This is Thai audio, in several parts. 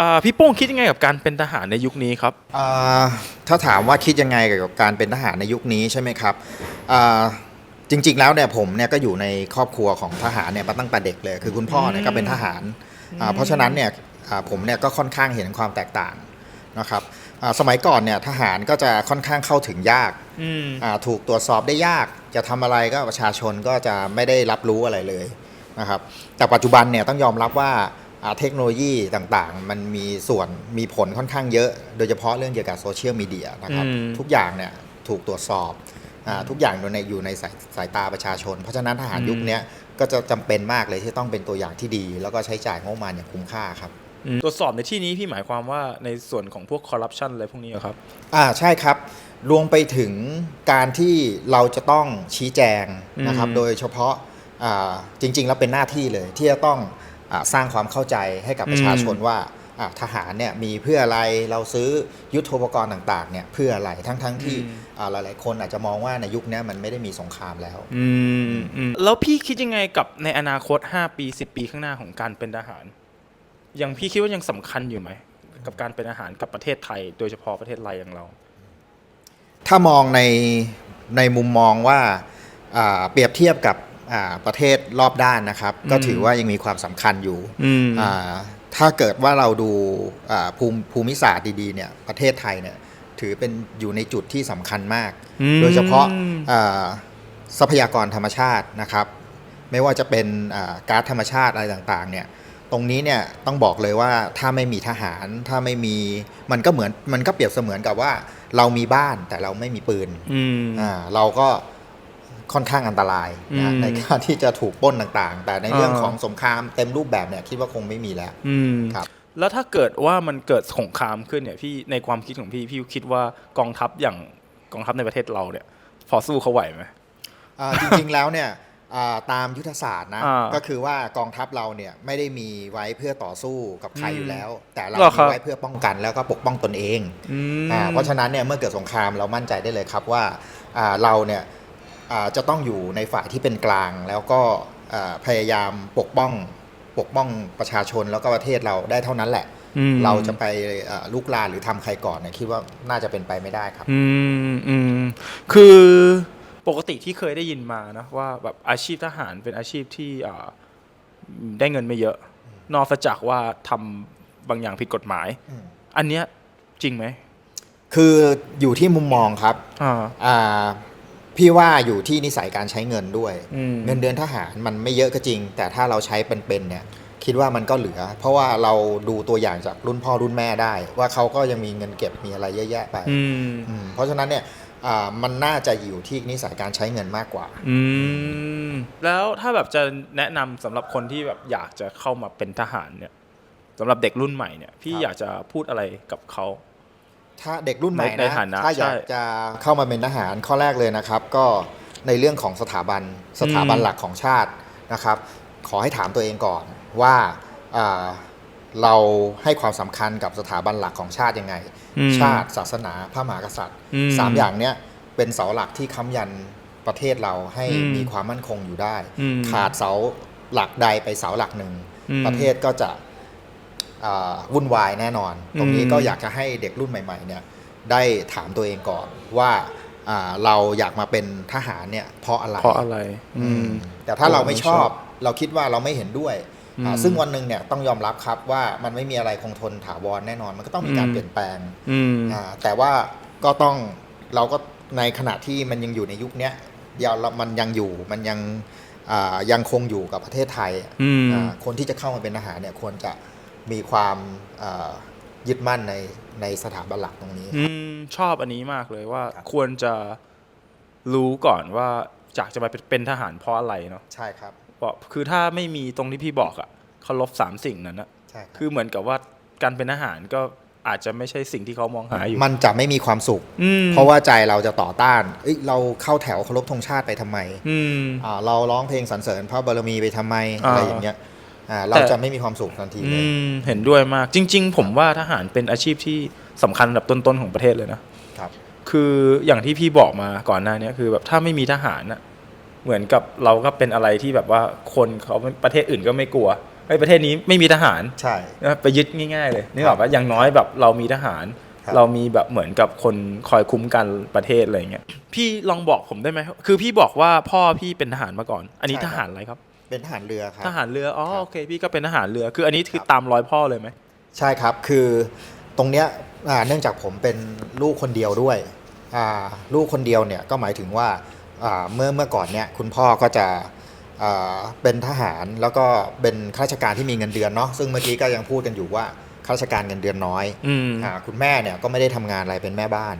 อ่าพี่โป้งคิดยังไงกับการเป็นทหารในยุคนี้ครับ อ่าถ้าถามว่าคิดยังไงเกี่ยวกับการเป็นทหารในยุคนี้ใช่ไหมครับอ่าจริง ๆ แล้วเนี่ยผมเนี่ยก็อยู่ในครอบครัวของทหารเนี่ยมาตั้งแต่เด็กเลย คือคุณพ่อเนี่ยก็เป็นทหารอ่าเพราะฉะนั้นเนี่ยอ่าผมเนี่ยก็ค่อนข้างเห็นความแตกต่างนะครับอ่าสมัยก่อนเนี่ยทหารก็จะค่อนข้างเข้าถึงยากอืม อ่าถูกตรวจสอบได้ยาก จะทำอะไรก็ประชาชนก็จะไม่ได้รับรู้อะไรเลยนะครับแต่ปัจจุบันเนี่ยต้องยอมรับว่าอ่า เทคโนโลยีต่างๆ มันมีส่วนมีผลค่อนข้างเยอะ โดยเฉพาะเรื่องเกี่ยวกับโซเชียลมีเดียนะครับอืมทุกอย่างเนี่ยถูกตรวจสอบอาทุกอย่างอยู่ในอยู่ในสายสายตาประชาชน เพราะฉะนั้นทหารยุคเนี้ยก็จะจำเป็นมากเลยที่ต้องเป็นตัวอย่างที่ดี แล้วก็ใช้จ่ายงบประมาณอย่างคุ้มค่าครับอืมตรวจสอบในที่นี้พี่หมายความว่าในส่วนของพวกคอร์รัปชันอะไรพวกนี้เหรอครับ อ่าใช่ครับ รวมไปถึงการที่เราจะต้องชี้แจงนะครับอืมโดยเฉพาะอ่าจริง ๆ แล้วเป็นหน้าที่เลยที่จะต้องอา สร้างความเข้าใจให้กับประชาชนว่าอ่าทหารเนี่ยมีเพื่ออะไรเราซื้อยุทโธปกรณ์ต่างๆเนี่ยเพื่ออะไรทั้งๆที่อ่าหลายๆคนอาจจะมองว่าในยุคเนี้ยมันไม่ได้มีสงครามแล้วอืมอืมแล้วพี่คิดยังไงกับในอนาคต 5 ปี 10 ปีข้างหน้าของการเป็นทหารยังพี่คิดว่ายังสำคัญอยู่ไหม กับการเป็นทหารกับประเทศไทย โดยเฉพาะประเทศไทยอย่างเรา ถ้ามองในในมุมมองว่าอ่าเปรียบเทียบกับอ่า ประเทศรอบด้านนะครับ ก็ถือว่ายังมีความสำคัญอยู่อืมอ่าถ้าเกิดว่าเราดูอ่าภูมิภูมิศาสตร์ดีๆเนี่ยประเทศไทยเนี่ยถือเป็นอยู่ในจุดที่สำคัญมากอืมโดยเฉพาะอ่าทรัพยากรธรรมชาตินะครับ ไม่ว่าจะเป็นอ่าก๊าซธรรมชาติอะไรต่างๆเนี่ยตรงนี้เนี่ยต้องบอกเลยว่าถ้าไม่มีทหารถ้าไม่มีมันก็เหมือนมันก็เปรียบเสมือนกับว่า เรามีบ้านแต่เราไม่มีปืนอืมอ่าเราก็ ค่อนข้างอันตรายนะอืมในการที่จะถูกปล้นต่างๆ แต่ในเรื่องอ่าของสงครามเต็มรูปแบบเนี่ยคิดว่าคงไม่มีแล้วอืมครับแล้วถ้าเกิดว่ามันเกิดสงครามขึ้นเนี่ยพี่ในความคิดของพี่พี่คิดว่ากองทัพอย่างกองทัพในประเทศเราเนี่ย พอสู้เขาไหวไหมอ่าจริงๆแล้วเนี่ยอ่าตามยุทธศาสตร์นะอ่าก็คือว่ากองทัพเราเนี่ยไม่ได้มีไว้เพื่อต่อสู้กับใครอืมอยู่แล้ว แต่เราเหรอครัมีบไว้เพื่อป้องกันแล้วก็ปกป้องตนเองอืมอ่าเพราะฉะนั้นเนี่ยเมื่อเกิดสงครามเรามั่นใจได้เลยครับว่าอ่าเราเนี่ยอ่า จะต้องอยู่ในฝ่ายที่เป็นกลาง แล้วก็อ่าพยายามปกป้องปกป้องประชาชนแล้วก็ประเทศเราได้เท่านั้นแหละอืมเราจะไปอ่าลุกลานหรือทำใครก่อนเนี่ยคิดว่าน่าจะเป็นไปไม่ได้ครับ อืมอืมคือปกติที่เคยได้ยินมานะว่าแบบอาชีพทหารเป็นอาชีพที่อ่าได้เงินไม่เยอะ นอกจากว่าทำบางอย่างผิดกฎหมายอืมอันเนี้ยจริงไหม คืออยู่ที่มุมมองครับอ่าอ่า พี่ว่าอยู่ที่นิสัยการใช้เงินด้วย อืม เงินเดือนทหารมันไม่เยอะก็จริง แต่ถ้าเราใช้เป็นๆเนี่ย คิดว่ามันก็เหลือ เพราะว่าเราดูตัวอย่างจากรุ่นพ่อรุ่นแม่ได้ ว่าเขาก็ยังมีเงินเก็บมีอะไรเยอะแยะไปอืม อืมเพราะฉะนั้นเนี่ยอ่ามันน่าจะอยู่ที่นิสัยการใช้เงินมากกว่า อืม แล้วถ้าแบบจะแนะนำสำหรับคนที่แบบอยากจะเข้ามาเป็นทหารเนี่ยสำหรับเด็กรุ่นใหม่เนี่ย พี่ครับ อยากจะพูดอะไรกับเขา ถ้าเด็กรุ่นใหม่ในในนะฐานะถ้าอยากใช่ จะเข้ามาเป็นทหารข้อแรกเลยนะครับ ก็ในเรื่องของสถาบันสถาบันอืมหลักของชาตินะครับ ขอให้ถามตัวเองก่อนว่าอ่าเราให้ความสำคัญกับสถาบันหลักของชาติยังไง อืม ชาติศาสนาพระมหากษัตริย์อืมสามอย่างเนี้ยเป็นเสาหลักที่ค้ำยันประเทศเราให้อืมมีความมั่นคงอยู่ได้ อืมขาดเสาหลักใดไปเสาหลักหนึ่ง อืมประเทศก็จะอ่า วุ่นวายแน่นอน ตรงนี้อืมก็อยากจะให้เด็กรุ่นใหม่ๆเนี่ยได้ถามตัวเองก่อนว่าอ่าเราอยากมาเป็นทหารเนี่ยเพราะอะไรเพราะอะไรอือืมมแต่ถ้าเราไม่ชอบไม่ชอบเราคิดว่าเราไม่เห็นด้วยอ่าอืมซึ่งวันหนึ่งเนี่ยต้องยอมรับครับว่ามันไม่มีอะไรคงทนถาวรแน่นอน มันก็ต้องมีการอืมเปลี่ยนแปลงอืมอ่าแต่ว่าก็ต้องเราก็ในขณะที่มันยังอยู่ในยุคเนี้ยเดี๋ยวเรามันยังอยู่มันยังอ่ายังคงอยู่กับประเทศไทยอืมอ่าคนที่จะเข้ามาเป็นทหารเนี่ยควรจะ มีความอ่ายึดมั่นในในสถาบันหลักตรงนี้อืมชอบอันนี้มากเลยว่าครับควรจะรู้ก่อนว่าจากจะมาเป็นเป็นทหารเพราะอะไรเนาะใช่ครับเพราะคือถ้าไม่มีตรงที่พี่บอกอะเคารพสามสิ่งนั้นอะใช่ครับคือเหมือนกับว่าการเป็นทหารก็อาจจะไม่ใช่สิ่งที่เขามองหาอยู่ มันจะไม่มีความสุขอืมเพราะว่าใจเราจะต่อต้าน เอ้ยเราเข้าแถวเคารพธงชาติไปทำไมอืมอ่าเราร้องเพลงสรรเสริญพระบารมีไปทำไมอ่าอะไรอย่างเงี้ย อ่าเราแต่จะไม่มีความสุขทันทีอืเลยมเห็นด้วยมากจริง ๆ ผมว่าทหารเป็นอาชีพที่สำคัญอันดับต้นๆของประเทศเลยนะ ครับ คืออย่างที่พี่บอกมาก่อนหน้านี้คือแบบถ้าไม่มีทหารน่ะเหมือนกับเราก็เป็นอะไรที่แบบว่าคนเขาประเทศอื่นก็ไม่กลัวไอ้ยประเทศนี้ไม่มีทหารใช่ นะไปยึดง่ายๆเลยนึกออกปะอย่างน้อยแบบเรามีทหาร ครับ เรามีแบบเหมือนกับคนคอยคุ้มกันประเทศอะไรเงี้ยพี่ลองบอกผมได้ไหมคือพี่บอกว่าพ่อพี่เป็นทหารมาก่อน อันนี้ทหารอะไรครับ เป็นทหารเรือครับ ทหารเรือ อ๋อ ครับ โอเค พี่ก็เป็นทหารเรือ คืออันนี้คือครับตามรอยพ่อเลยไหม ใช่ครับ คือตรงเนี้ยอ่าเนื่องจากผมเป็นลูกคนเดียวด้วยอ่าลูกคนเดียวเนี่ยก็หมายถึงว่าอ่าเมื่อเมื่อก่อนเนี่ยคุณพ่อก็จะอ่าเป็นทหารแล้วก็เป็นข้าราชการที่มีเงินเดือนเนาะซึ่งเมื่อกี้ก็ยังพูดกันอยู่ว่าข้าราชการเงินเดือนน้อยอืม อ่าคุณแม่เนี่ยก็ไม่ได้ทำงานอะไรเป็นแม่บ้าน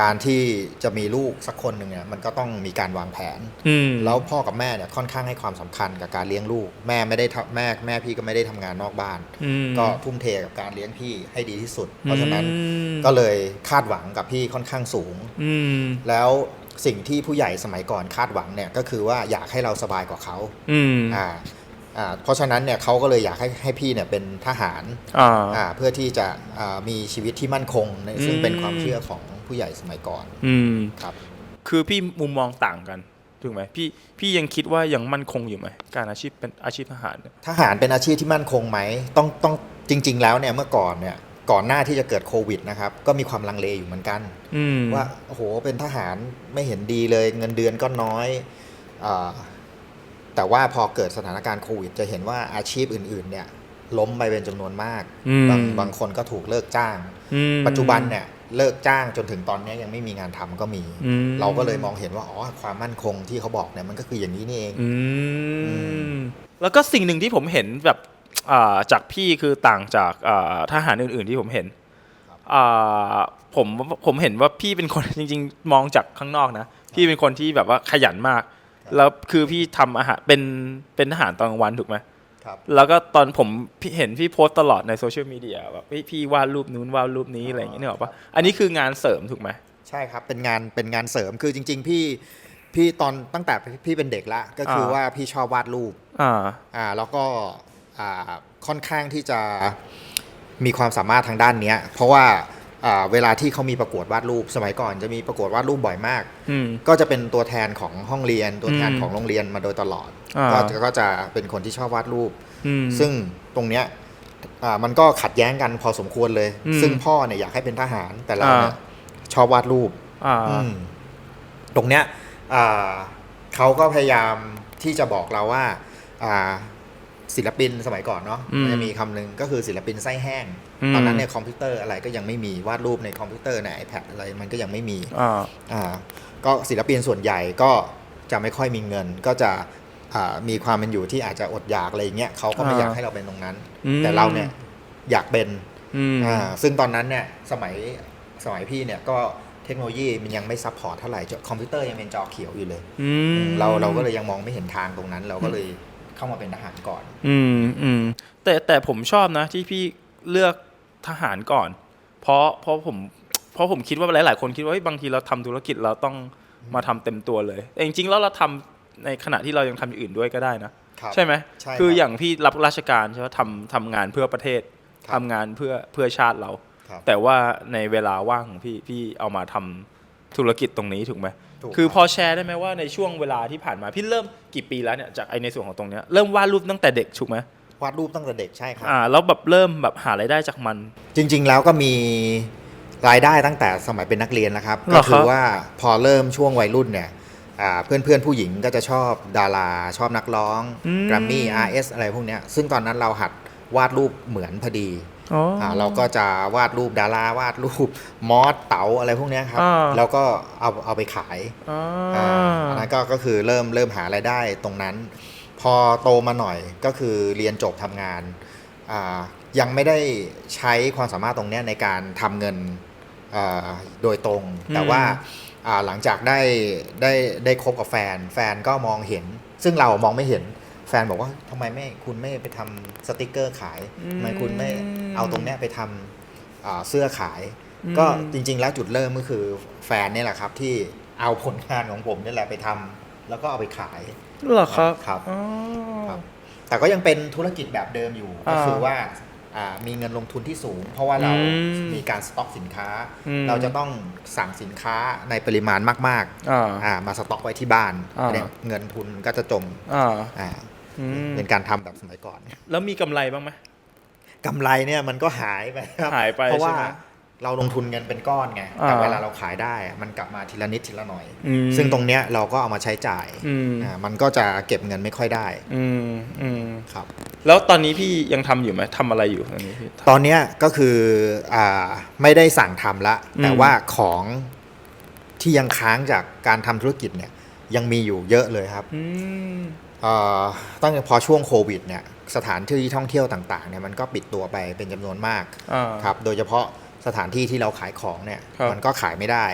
การที่จะมีลูกสักคนหนึ่งเนี่ยมันก็ต้องมีการวางแผนอืมแล้วพ่อกับแม่เนี่ยค่อนข้างให้ความสำคัญกับการเลี้ยงลูก แม่ไม่ได้ทำแม่แม่พี่ก็ไม่ได้ทำงานนอกบ้านอืมก็ทุ่มเทกับการเลี้ยงพี่ให้ดีที่สุด เพราะฉะนั้นอืมก็เลยคาดหวังกับพี่ค่อนข้างสูงอืมแล้วสิ่งที่ผู้ใหญ่สมัยก่อนคาดหวังเนี่ยก็คือว่าอยากให้เราสบายกว่าเขาอืมอ่าอ่าเพราะฉะนั้นเนี่ยเขาก็เลยอยากให้ให้พี่เนี่ยเป็นทหารอ่าอ่าเพื่อที่จะอ่ามีชีวิตที่มั่นคงในซึ่งอืมเป็นความเชื่อของ ผู้ใหญ่สมัยก่อน อืมครับ คือพี่มุมมองต่างกันถูกไหมพี่พี่ยังคิดว่ายังมั่นคงอยู่ไหมการอาชีพเป็นอาชีพทหารเนี่ยทหารเป็นอาชีพที่มั่นคงไหมต้องต้องจริง ๆ แล้วเนี่ยเมื่อก่อนเนี่ยก่อนหน้าที่จะเกิดโควิดนะครับก็มีความลังเลอยู่เหมือนกันอืมว่าโอ้โหเป็นทหารไม่เห็นดีเลยเงินเดือนก็น้อยอาแต่ว่าพอเกิดสถานการณ์โควิด จะเห็นว่าอาชีพอื่นๆเนี่ยล้มไปเป็นจำนวนมาก อืมบางบางคนก็ถูกเลิกจ้าง อืม ปัจจุบันเนี่ย เลิกจ้างจนถึงตอนนี้ยังไม่มีงานทำก็มีอืมเราก็เลยมองเห็นว่าอ๋อความมั่นคงที่เขาบอกเนี่ยมันก็คืออย่างนี้นี่เองอืมมแล้วก็สิ่งหนึ่งที่ผมเห็นแบบอ่าจากพี่คือต่างจากอ่าทหารอื่น ๆที่ผมเห็นอ่าผมผมเห็นว่าพี่เป็นคนจริง ๆ มองจากข้างนอกนะ พี่เป็นคนที่แบบว่าขยันมาก แล้วคือพี่ทำอาหารเป็นเป็นทหารตอนกลางวันถูกไหม ครับแล้วก็ตอนผมพี่เห็นพี่โพสต์ตลอดในโซเชียลมีเดียแบบเฮ้ยพี่วาดรูปนู้นวาดรูปนี้อะไรอย่างเงี้ยนึกออกปะอันนี้คืองานเสริมถูกไหมใช่ครับเป็นงานเป็นงานเสริมคือจริง ๆ พี่พี่ตอนตั้งแต่พี่เป็นเด็กละก็คืออาว่าพี่ชอบวาดรูปอ่าอ่าแล้วก็อ่าค่อนข้างที่จะมีความสามารถทางด้านเนี้ย เพราะว่าอ่า เวลาที่เขามีประกวดวาดรูป สมัยก่อนจะมีประกวดวาดรูปบ่อยมากอืมก็จะเป็นตัวแทนของห้องเรียน ตัวแทนอืมของโรงเรียนมาโดยตลอดอ่าก็จะก็จะเป็นคนที่ชอบวาดรูปอืมซึ่งตรงเนี้ยอ่ามันก็ขัดแย้งกันพอสมควรเลยอืมซึ่งพ่อเนี่ยอยากให้เป็นทหาร แต่เราเนี่ยอ่ชอบวาดรูปอ่าอืมตรงเนี้ยอ่าเขาก็พยายามที่จะบอกเราว่าอ่า ศิลปินสมัยก่อนเนาะอืมมันจะมีคำหนึ่งก็คือศิลปินไส้แห้งอืมตอนนั้นเนี่ยคอมพิวเตอร์อะไรก็ยังไม่มีวาดรูปในคอมพิวเตอร์ใน iPad อะไรมันก็ยังไม่มีอ่าอ่าก็ศิลปินส่วนใหญ่ก็จะไม่ค่อยมีเงิน ก็จะอ่ามีความเป็นอยู่ที่อาจจะอดอยากอะไรอย่างเงี้ยเขาก็ไม่อ่าอยากให้เราเป็นตรงนั้นอืมแต่เราเนี่ยอยากเป็นอืมอ่าซึ่งตอนนั้นเนี่ยสมัยสมัยพี่เนี่ยก็เทคโนโลยีมันยังไม่ซัพพอร์ตเท่าไหร่จอคอมพิวเตอร์ยังเป็นจอเขียวอยู่เลยอืมเราเราก็เลยยังมองไม่เห็นทางตรงนั้น เราก็เลย เข้ามาเป็นทหารก่อน อืมอืมแต่แต่ผมชอบนะที่พี่เลือกทหารก่อน เพราะเพราะผมเพราะผมคิดว่าหลาย ๆ คนคิดว่าเฮ้ยบางทีเราทำธุรกิจเราต้องมาทำเต็มตัวเลยแต่จริง ๆ แล้วเราทำในขณะที่เรายังทำอย่างอื่นด้วยก็ได้นะครับใช่ไหมใช่คือครับอย่างพี่รับราชการใช่ไหมทำทำงานเพื่อประเทศครับทำงานเพื่อเพื่อชาติเราครับแต่ว่าในเวลาว่างของพี่พี่เอามาทำธุรกิจตรงนี้ถูกไหม ถูก คือรับพอแชร์ได้ไหมว่าในช่วงเวลาที่ผ่านมาพี่เริ่มกี่ปีแล้วเนี่ยจากไอในส่วนของตรงเนี้ยเริ่มวาดรูปตั้งแต่เด็กถูกไหมวาดรูปตั้งแต่เด็กใช่ครับ อ่าแล้วแบบเริ่มแบบหารายได้จากมัน จริง ๆ แล้วก็มีรายได้ตั้งแต่สมัยเป็นนักเรียนแล้วครับ เหรอครับก็คือว่าพอเริ่มช่วงวัยรุ่นเนี่ยเพื่อนเพื่อนๆผู้หญิงก็จะชอบดาราชอบนักร้อง แกรมมี่ RS อะไรพวกเนี้ยซึ่งตอนนั้นเราหัดวาดรูปเหมือนพอดีอ๋อออ่า เราก็จะวาดรูปดาราวาดรูปมอสเต๋าอะไรพวกเนี้ยครับอ่าแล้วก็เอาเอาไปขายอ่าอ่าอันนั้นก็ก็คือเริ่มเริ่มหารายได้ตรงนั้น พอโตมาหน่อยก็คือเรียนจบทำงานอ่ายังไม่ได้ใช้ความสามารถตรงเนี้ยในการทำเงินอ่าโดยตรง แต่ว่าอ่าหลังจากได้ได้ได้คบกับแฟน แฟนก็มองเห็น ซึ่งเรามองไม่เห็น แฟนบอกว่าทำไมไม่คุณไม่ไปทำสติกเกอร์ขายทำไมคุณไม่เอาตรงเนี้ยไปทำอ่าเสื้อขาย ก็จริง ๆ แล้วจุดเริ่มก็คือแฟนเนี่ยแหละครับ ที่เอาผลงานของผมนี่แหละไปทำแล้วก็เอาไปขายเหรอครับครับอ๋อครับแต่ก็ยังเป็นธุรกิจแบบเดิมอยู่ก็อ่าคือว่าอ่ามีเงินลงทุนที่สูง เพราะว่าเราอืมมีการสต็อกสินค้าอืมเราจะต้องสั่งสินค้าในปริมาณมากอ่าๆอ่ามาสต็อกไว้ที่บ้านอ่าเนี่ยเงินทุนก็จะจมอ่าอ่าอืม เป็นการทำแบบสมัยก่อน แล้วมีกำไรบ้างไหมกำไรเนี่ยมันก็หายไปครับหายไปเพราะว่าใช่ไหมเราลงทุนเงินเป็นก้อนไงอ่าแต่เวลาเราขายได้อะมันกลับมาทีละนิดทีละหน่อยอืมซึ่งตรงเนี้ยเราก็เอามาใช้จ่ายอืมอ่ามันก็จะเก็บเงินไม่ค่อยได้ อืมอืมครับ แล้วตอนนี้พี่ยังทำอยู่ไหมทำอะไรอยู่ตอนนี้พี่ตอนเนี้ยก็คืออ่าไม่ได้สั่งทำละอืมแต่ว่าของที่ยังค้างจากการทำธุรกิจเนี่ย ยังมีอยู่เยอะเลยครับอืมเอ่อ ตั้งแต่พอช่วงโควิดเนี่ยสถานที่ท่องเที่ยวต่างๆเนี่ยมันก็ปิดตัวไปเป็นจำนวนมากอ่าครับโดยเฉพาะสถานที่ที่เราขายของเนี่ยครับมันก็ขายไม่ได้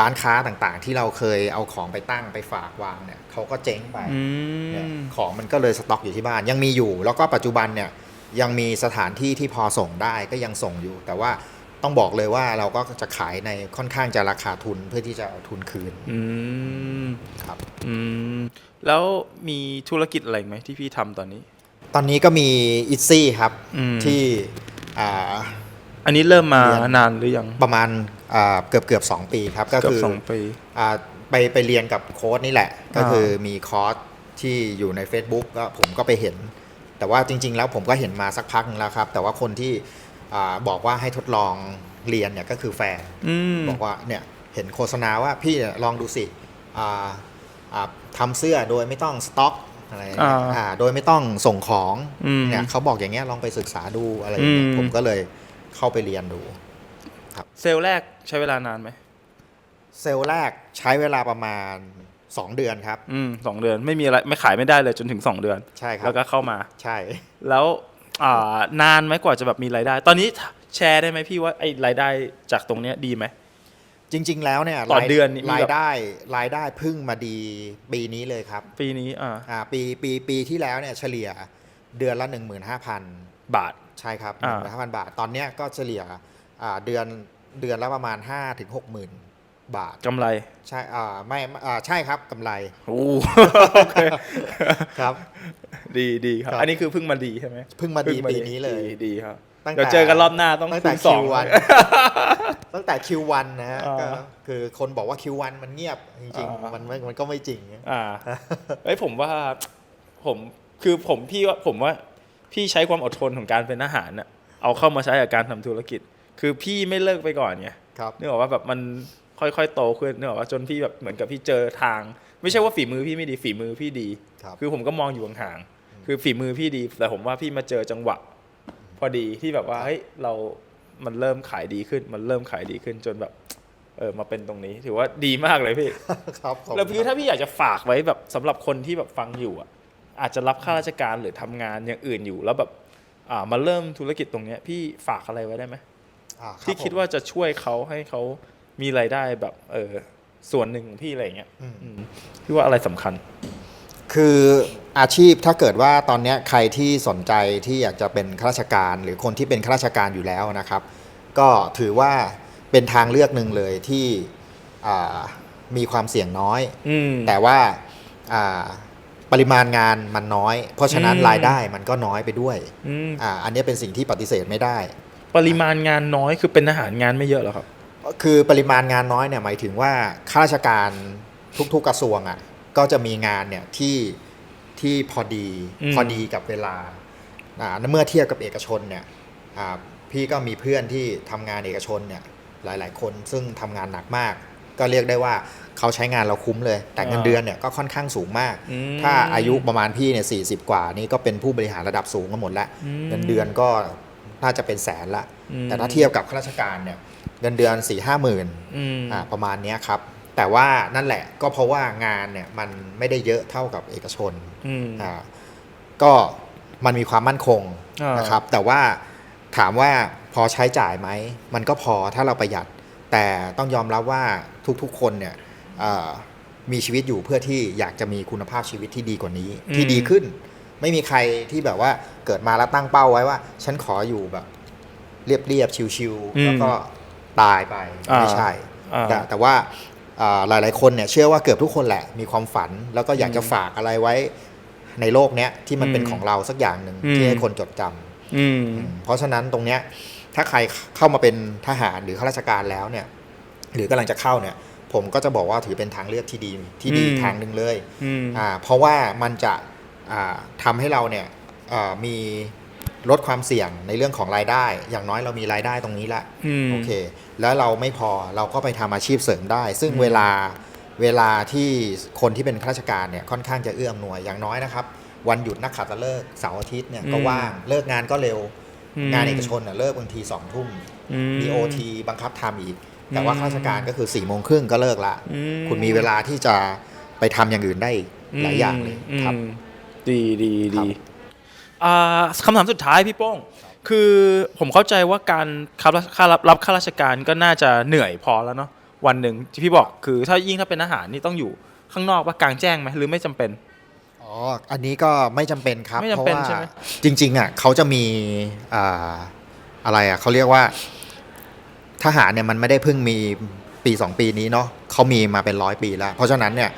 ร้านค้าต่างๆ ที่เราเคยเอาของไปตั้งไปฝากวางเนี่ยเขาก็เจ๊งไปอืเนี่ยมของมันก็เลยสต็อกอยู่ที่บ้าน ยังมีอยู่ แล้วก็ปัจจุบันเนี่ยยังมีสถานที่ที่พอส่งได้ก็ยังส่งอยู่ แต่ว่า ต้องบอกเลยว่าเราก็จะขายในค่อนข้างจะราคาทุนเพื่อที่จะเอาทุนคืนอืมครับ อืมแล้วมีธุรกิจอะไรไหมที่พี่ทำตอนนี้ ตอนนี้ก็มีอิตซี่ครับอืม ที่อ่า อันนี้เริ่มมาเรียน นานหรือยังประมาณอ่าเกือบเกือบสองปีครับก็เกือคืบอสองปี อ่าไปไปเรียนกับโค้ดนี่แหละ ก็อ่า คือมีคอร์สที่อยู่ใน Facebook ก็ผมก็ไปเห็น แต่ว่าจริง ๆ แล้วผมก็เห็นมาสักพักนึงแล้วครับ แต่ว่าคนที่ อาบอกว่าให้ทดลองเรียนเนี่ยก็คือแฟนอืมบอกว่าเนี่ยเห็นโฆษณาว่าพี่เนี่ยลองดูสิอ่าอ่าทำเสื้อโดยไม่ต้องสต็อกอะไรอย่างเงี้ยอ่าอ่าโดยไม่ต้องส่งของอืมเนี่ยเขาบอกอย่างเงี้ยลองไปศึกษาดูอะไรอย่างเงี้ยอืมผมก็เลยเข้าไปเรียนดูเซลล์แรกใช้เวลานานไหมเซลล์แรกใช้เวลาประมาณ2เดือนครับ อืมสองเดือนไม่มีอะไรไม่ขายไม่ได้เลยจนถึงสองเดือน ใช่ครัแล้บวก็เข้ามา ใช่ แล้ว อ่านานไหมกว่าจะแบบมีรายได้ ตอนนี้แชร์ได้ไหมพี่ว่าไอ้รายได้จากตรงเนี้ยดีไหม จริง ๆ แล้วเนี่ยต่อรายเดือนนี่มีราแบยบได้รายได้เพึ่งมาดีปีนี้เลยครับปีนี้อ่าอ่าปีปีปีที่แล้วเนี่ยเฉลี่ยเดือนละ 15,000 บาท ใช่ครับอ่าหนึ่งห้าพันบาท ตอนเนี้ยก็เฉลี่ยอ่าเดือนเดือนละประมาณ5้าถึงหกหมื่นบาท กำไรใช่อ่าไม่อ่าใช่ครับกำไร โอ้โอเค ครับ ดีดีครับครับ อันนี้คือเพิ่งมาดีใช่ไหมเพิ่งมาดีปีนี้เลยดีดีครับตั้งแต่เดี๋ยวเจอกันรอบหน้าต้องตั้งแต่คูณสอง Q1 ตั้งแต่ Q1 นะฮะอ่าก็คือคนบอกว่า Q1 มันเงียบจริงอ่าๆมันไม่มันก็ไม่จริงอ่าเอ้ยผมว่าผมคือผมพี่ว่าผมว่าพี่ใช้ความอดทนของการเป็นทหารน่ะเอาเข้ามาใช้กับการทำธุรกิจ คือพี่ไม่เลิกไปก่อนไงครับนึกออกว่าแบบมันค่อยๆโตขึ้นนึกออกว่าจนพี่แบบเหมือนกับพี่เจอทาง ไม่ใช่ว่าฝีมือพี่ไม่ดีฝีมือพี่ดีครับคือผมก็มองอยู่ห่างๆ คือฝีมือพี่ดี แต่ผมว่าพี่มาเจอจังหวะ พอดีที่แบบว่าเฮ้ยเรามันเริ่มขายดีขึ้น มันเริ่มขายดีขึ้นจนแบบ เออมาเป็นตรงนี้ ถือว่าดีมากเลยพี่ ครับผมแล้วพี่ถ้าพี่อยากจะฝากไว้แบบสำหรับคนที่แบบฟังอยู่อะอาจจะรับข้าราชการหรือทำงานอย่างอื่นอยู่ แล้วแบบอ่ามาเริ่มธุรกิจตรงเนี้ยพี่ฝากอะไรไว้ได้ไหม อ่ารับที่คิดผมว่าจะช่วยเขาให้เขามีรายได้แบบเออส่วนหนึ่งของพี่อะไรอย่างเงี้ยอืมอืมพี่ว่าอะไรสำคัญ คือ อาชีพถ้าเกิดว่าตอนเนี้ยใครที่สนใจที่อยากจะเป็นข้าราชการ หรือคนที่เป็นข้าราชการอยู่แล้วนะครับ ก็ถือว่าเป็นทางเลือกหนึ่งเลยที่อ่ามีความเสี่ยงน้อยอืมแต่ว่าอ่าปริมาณงานมันน้อย เพราะฉะนั้นอืมรายได้มันก็น้อยไปด้วยอืมอ่าอันนี้เป็นสิ่งที่ปฏิเสธไม่ได้ ปริมาณงานน้อยคือเป็นทหารงานไม่เยอะหรอครับ คือปริมาณงานน้อยเนี่ยหมายถึงว่าข้าราชการทุกๆกระทรวงอะ่ะก็จะมีงานเนี่ยที่ ที่พอดีอืมพอดีกับเวลาอ่าเมื่อเทียบกับเอกชนเนี่ยอ่าพี่ก็มีเพื่อนที่ทำงานเอกชนเนี่ยหลาย ๆ คนซึ่งทำงานหนักมาก ก็เรียกได้ว่าเขาใช้งานเราคุ้มเลย แต่เงินเดือนเนี่ยก็ค่อนข้างสูงมากอืมถ้าอายุประมาณพี่เนี่ยสีกว่านี่ก็เป็นผู้บริหารระดับสูงกันหมดแล้วอืมเงินเดือนก็น่าจะเป็นแสนละอืมแต่ถ้าเทียบกับข้าราชการเนี่ยเงินเดือน4ี่ห้าหมื่นอืมอ่าประมาณเนี้ยครับ แต่ว่านั่นแหละก็เพราะว่างานเนี่ยมันไม่ได้เยอะเท่ากับเอกชนอืมอ่าก็มันมีความมั่นคงอ่านนะครับ แต่ว่าถามว่าพอใช้จ่ายไหม มันก็พอถ้าเราประหยัด แต่ต้องยอมรับว่าทุกๆคนเนี่ยอ่ามีชีวิตอยู่เพื่อที่อยากจะมีคุณภาพชีวิตที่ดีกว่านี้ ที่ดีขึ้น ไม่มีใครที่แบบว่าเกิดมาแล้วตั้งเป้าไว้ว่า ฉันขออยู่แบบ เรียบๆชิวอืมๆแล้วก็ตายไปอ่าไม่ใช่อ่าแต่แต่ว่า อ่าหลายๆคนเนี่ยเชื่อว่าเกือบทุกคนแหละมีความฝัน แล้วก็อยากจะอืมฝากอะไรไว้ในโลกเนี้ยที่มันเป็นอืมของเราสักอย่างหนึ่งอืมที่ให้คนจดจำอืมเพราะฉะนั้นตรงเนี้ยถ้าใครเข้ามาเป็นทหารหรือข้าราชการแล้วเนี่ย หรือกำลังจะเข้าเนี่ย ผมก็จะบอกว่าถือเป็นทางเลือกที่ดีที่ดีอืมทางหนึ่งเลยอืมอ่าเพราะว่ามันจะอ่าทำให้เราเนี่ยเอ่อมี ลดความเสี่ยงในเรื่องของรายได้ อย่างน้อยเรามีรายได้ตรงนี้ละอืมโอเค แล้วเราไม่พอเราก็ไปทำอาชีพเสริมได้ ซึ่งเวลาเวลาที่คนที่เป็นข้าราชการเนี่ยค่อนข้างจะเอื้อมหน่วยอย่างน้อยนะครับ วันหยุดนักขัตฤกษ์เสาร์อาทิตย์เนี่ยก็อืมว่างเลิกงานก็เร็วอืมงานเอกชนน่ะเลิกบางทีสองทุ่มอืมีโอทีบังคับทำอีก แต่ว่าอืมข้าราชการก็คือ4ี่โมงครึ่งก็เลิกละอืมคุณมีเวลาที่จะไปทำอย่างอื่นได้อีกหลายอย่างเลยครับอืมดีดีครัดีบ อ่าคำถามสุดท้ายพี่โป้ง คือผมเข้าใจว่าการรับค่ารับรับข้าราชการก็น่าจะเหนื่อยพอแล้วเนาะวันหนึ่งที่พี่บอกคือถ้ายิ่งถ้าเป็นอาหารนี่ต้องอยู่ข้างนอกว่ากลางแจ้งไหมหรือไม่จำเป็นอ๋ออันนี้ก็ไม่จำเป็นครับไม่จำเพราะเป็นว่าใช่ไหมจริง ๆอะเขาจะมีอ่าอะไรอะเขาเรียกว่าทหารเนี่ยมันไม่ได้เพิ่งมีปีสองปีนี้เนาะเขามีมาเป็นร้อยปีแล้ว เพราะฉะนั้นเนี่ย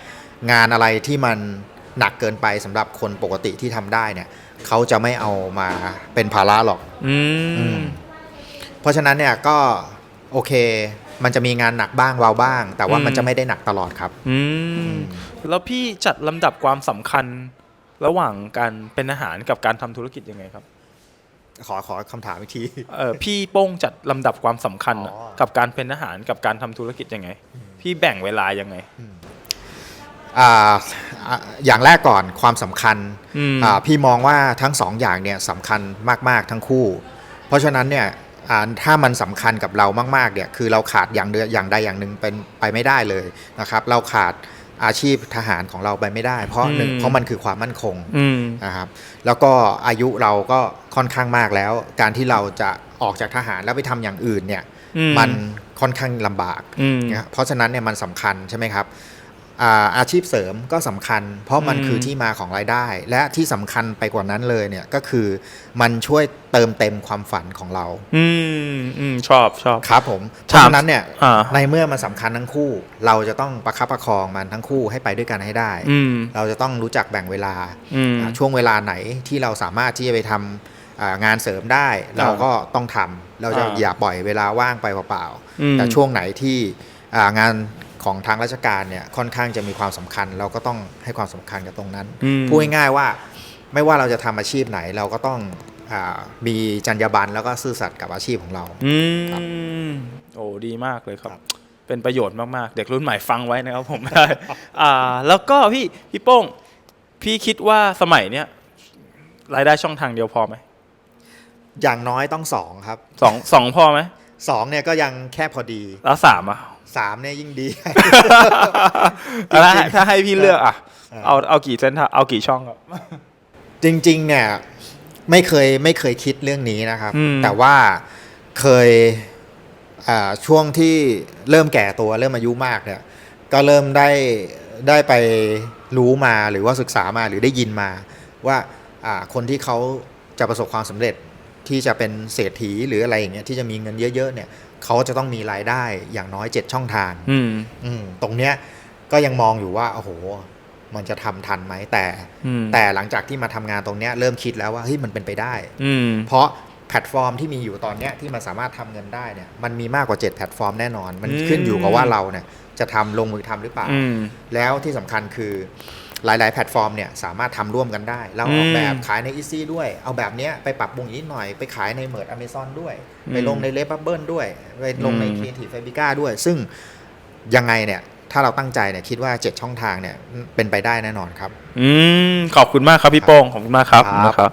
งานอะไรที่มันหนักเกินไปสำหรับคนปกติที่ทำได้เนี่ย เขาจะไม่เอามาเป็นภาระหรอก อือืมมเพราะฉะนั้นเนี่ยก็โอเค มันจะมีงานหนักบ้างเบาบ้าง แต่ว่ามันจะไม่ได้หนักตลอดครับ อืม แล้วพี่จัดลำดับความสำคัญระหว่างการเป็นอาหารกับการทำธุรกิจยังไงครับ ขอขอคำถามอีกที เออพี่โป้งจัดลำดับความสำคัญอะอ๋อ กับการเป็นอาหารกับการทำธุรกิจยังไง พี่แบ่งเวลายังไงอ่า อ่าอย่างแรกก่อนความสำคัญอืมอ่าพี่มองว่าทั้งสองอย่างเนี่ยสำคัญมาก ๆ ทั้งคู่ เพราะฉะนั้นเนี่ยอ่าถ้ามันสำคัญกับเรามาก ๆ เนี่ยคือเราขาดอย่างเดียวอย่างใดอย่างหนึ่งเป็นไปไม่ได้เลยนะครับ เราขาดอาชีพทหารของเราไปไม่ได้ เพราะหนึ่งอืมเพราะมันคือความมั่นคงอืมนะครับแล้วก็อายุเราก็ค่อนข้างมากแล้ว การที่เราจะออกจากทหารแล้วไปทำอย่างอื่นเนี่ยอืมมันค่อนข้างลำบากอืมนะเพราะฉะนั้นเนี่ยมันสำคัญใช่ไหมครับ อาอาชีพเสริมก็สำคัญ เพราะมันอืมคือที่มาของรายได้ และที่สำคัญไปกว่านั้นเลยเนี่ยก็คือมันช่วยเติมเต็มความฝันของเรา อืมอืมชอบชอบครับผมเพถามราะฉะนั้นเนี่ยอ่าในเมื่อมันสำคัญทั้งคู่ เราจะต้องประคับประคองมันทั้งคู่ให้ไปด้วยกันให้ได้อืมเราจะต้องรู้จักแบ่งเวลาอืมอ่าช่วงเวลาไหนที่เราสามารถที่จะไปทำอ่างานเสริมได้เราก็ต้องทำเราจะอ่าอย่าปล่อยเวลาว่างไปเปล่าอืมๆแต่ช่วงไหนที่อ่างาน ของทางราชการเนี่ยค่อนข้างจะมีความสำคัญ เราก็ต้องให้ความสำคัญกับตรงนั้นอืมพูดง่ายๆว่าไม่ว่าเราจะทำอาชีพไหนเราก็ต้องอามีจรรยาบรรณแล้วก็ซื่อสัตย์กับอาชีพของเราอืครับมโอ้ดีมากเลยครับครับ เป็นประโยชน์มากๆ เด็กรุ่นใหม่ฟังไว้นะครับผมได้อ่าแล้วก็พี่พี่โป้ง พี่คิดว่าสมัยเนี้ยรายได้ช่องทางเดียวพอไหมอย่างน้อยต้องสองครับสองสองพอไหม สองเนี่ยก็ยังแค่พอดี แล้วสามอะสามเนี่ยยิ่งดีถ้าให้ถ้าให้พี่เลือกอะ เออเอาเอากี่เส้นทางเอากี่ช่องครับ จริง ๆ เนี่ย ไม่เคยไม่เคยคิดเรื่องนี้นะครับอืมแต่ว่าเคยอ่าช่วงที่เริ่มแก่ตัวเริ่มอายุมากเนี่ย ก็เริ่มได้ได้ไปรู้มาหรือว่าศึกษามาหรือได้ยินมาว่าอ่าคนที่เขาจะประสบความสำเร็จ ที่จะเป็นเศรษฐีหรืออะไรอย่างเงี้ยที่จะมีเงินเยอะๆเนี่ยเขาจะต้องมีรายได้อย่างน้อย7ช่องทางอืมอืมตรงเนี้ยก็ยังมองอยู่ว่าโอ้โห มันจะทำทันไหมแต่อืมแต่หลังจากที่มาทำงานตรงเนี้ยเริ่มคิดแล้วว่าเฮ้ยมันเป็นไปได้ อืมเพราะแพลตฟอร์มที่มีอยู่ตอนเนี้ยที่มันสามารถทำเงินได้เนี่ยมันมีมากกว่า 7 แพลตฟอร์มแน่นอน มันอืมขึ้นอยู่กับว่าเราเนี่ยจะทำลงมือทำหรือเปล่าอืมแล้วที่สำคัญคือ หลาย ๆ แพลตฟอร์มเนี่ยสามารถทำร่วมกันได้ เราออกอืมแบบขายในอีซี่ด้วย เอาแบบเนี้ยไปปรับปรุงอีกหน่อยไปขายในเมิร์ดอเมซอนด้วย ไปลงในเลฟเบิลด้วย ไปลงในอืมครีเอทีฟเฟบิก้าด้วย ซึ่งยังไงเนี่ยถ้าเราตั้งใจเนี่ยคิดว่า 7 ช่องทางเนี่ยเป็นไปได้แน่นอนครับ อืมขอบคุณมากครับพี่โป้งขอบคุณมากครับครับนะครับ